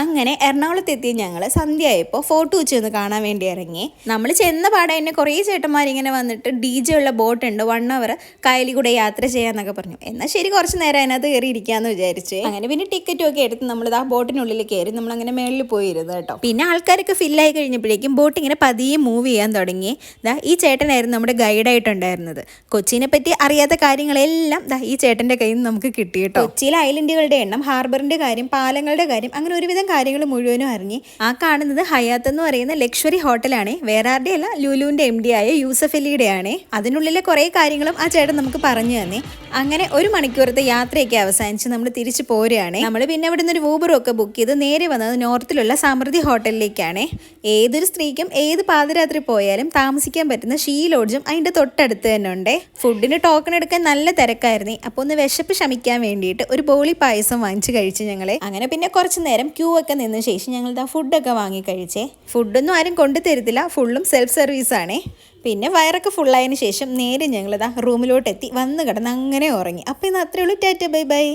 അങ്ങനെ എറണാകുളത്ത് എത്തിയ ഞങ്ങൾ സന്ധ്യയായപ്പോൾ ഫോട്ടോ വെച്ച് ഒന്ന് കാണാൻ വേണ്ടി ഇറങ്ങി നമ്മൾ ചെന്ന പാടെ തന്നെ കുറേ ചേട്ടന്മാർ ഇങ്ങനെ വന്നിട്ട് ഡി ജെ ഉള്ള ബോട്ട് ഉണ്ട് വൺ അവർ കായലിൽ കൂടെ യാത്ര ചെയ്യാന്നൊക്കെ പറഞ്ഞു. എന്നാൽ ശരി കുറച്ച് നേരം അതിനകത്ത് കയറി ഇരിക്കാന്ന് വിചാരിച്ചു. അങ്ങനെ പിന്നെ ടിക്കറ്റും ഒക്കെ എടുത്ത് നമ്മൾ ആ ബോട്ടിനുള്ളിൽ കയറി നമ്മൾ അങ്ങനെ മേളിൽ പോയിരുന്നു കേട്ടോ. പിന്നെ ആൾക്കാരൊക്കെ ഫില്ലായി കഴിഞ്ഞപ്പോഴേക്കും ബോട്ട് ഇങ്ങനെ പതിയെ മൂവ് ചെയ്യാൻ തുടങ്ങി. ദാ ഈ ചേട്ടനായിരുന്നു നമ്മുടെ ഗൈഡായിട്ടുണ്ടായിരുന്നത് കൊച്ചിനെ പറ്റി അറിയാത്ത കാര്യങ്ങളെല്ലാം ദാ ഈ ചേട്ടന്റെ കയ്യിൽ നിന്ന് നമുക്ക് കിട്ടി കേട്ടോ. കൊച്ചിയിലെ ഐലൻഡുകളുടെ എണ്ണം ഹാർബറിന്റെ കാര്യം പാലങ്ങളുടെ കാര്യം അങ്ങനെ ഒരുവിധം കാര്യങ്ങൾ മുഴുവനും അറിഞ്ഞ് ആ കാണുന്നത് ഹയാത്ത് എന്ന് പറയുന്ന ലക്ഷറി ഹോട്ടലാണ്. വേറെ ആരുടെ അല്ല ലുലുവിന്റെ എം ഡി ആയ യൂസഫ് അലിയുടെ ആണ് അതിനുള്ളിലെ കുറേ കാര്യങ്ങളും ആ ചേട്ടൻ നമുക്ക് പറഞ്ഞു തന്നെ. അങ്ങനെ ഒരു മണിക്കൂറത്തെ യാത്രയൊക്കെ അവസാനിച്ച് നമ്മൾ തിരിച്ചു പോരുകയാണ്. നമ്മൾ പിന്നെ അവിടെ നിന്ന് ഒരു ഊബറും ഒക്കെ ബുക്ക് ചെയ്ത് നേരെ വന്നത് നോർത്തിലുള്ള സമൃദ്ധി ഹോട്ടലിലേക്കാണ്. ഏതൊരു സ്ത്രീക്കും ഏത് പാതിരാത്രി പോയാലും താമസിക്കാൻ പറ്റുന്ന ഷീ ലോഡ്ജും അതിന്റെ തൊട്ടടുത്ത് തന്നെ ഉണ്ട്. ഫുഡിന് ടോക്കൺ എടുക്കാൻ നല്ല തിരക്കായിരുന്നു. അപ്പോൾ ഒന്ന് വിശപ്പ് ശമിക്കാൻ വേണ്ടിയിട്ട് ഒരു ബോളി പായസം വാങ്ങിച്ച് കഴിച്ചു ഞങ്ങൾ അങ്ങനെ പിന്നെ കുറച്ച് നേരം ക്യൂ ഒക്കെ നിന്ന ശേഷം ഞങ്ങൾ ഇതാ ഫുഡൊക്കെ വാങ്ങി കഴിച്ചേ. ഫുഡൊന്നും ആരും കൊണ്ടു തരത്തില്ല ഫുള്ളും സെൽഫ് സർവീസ് ആണേ. പിന്നെ വയറൊക്കെ ഫുള്ളായതിനു ശേഷം നേരെ ഞങ്ങളിതാ റൂമിലോട്ട് എത്തി വന്ന് കിടന്ന് അങ്ങനെ ഉറങ്ങി. അപ്പോൾ ഇന്ന് അത്രേ ഉള്ളൂ. Tata bye bye.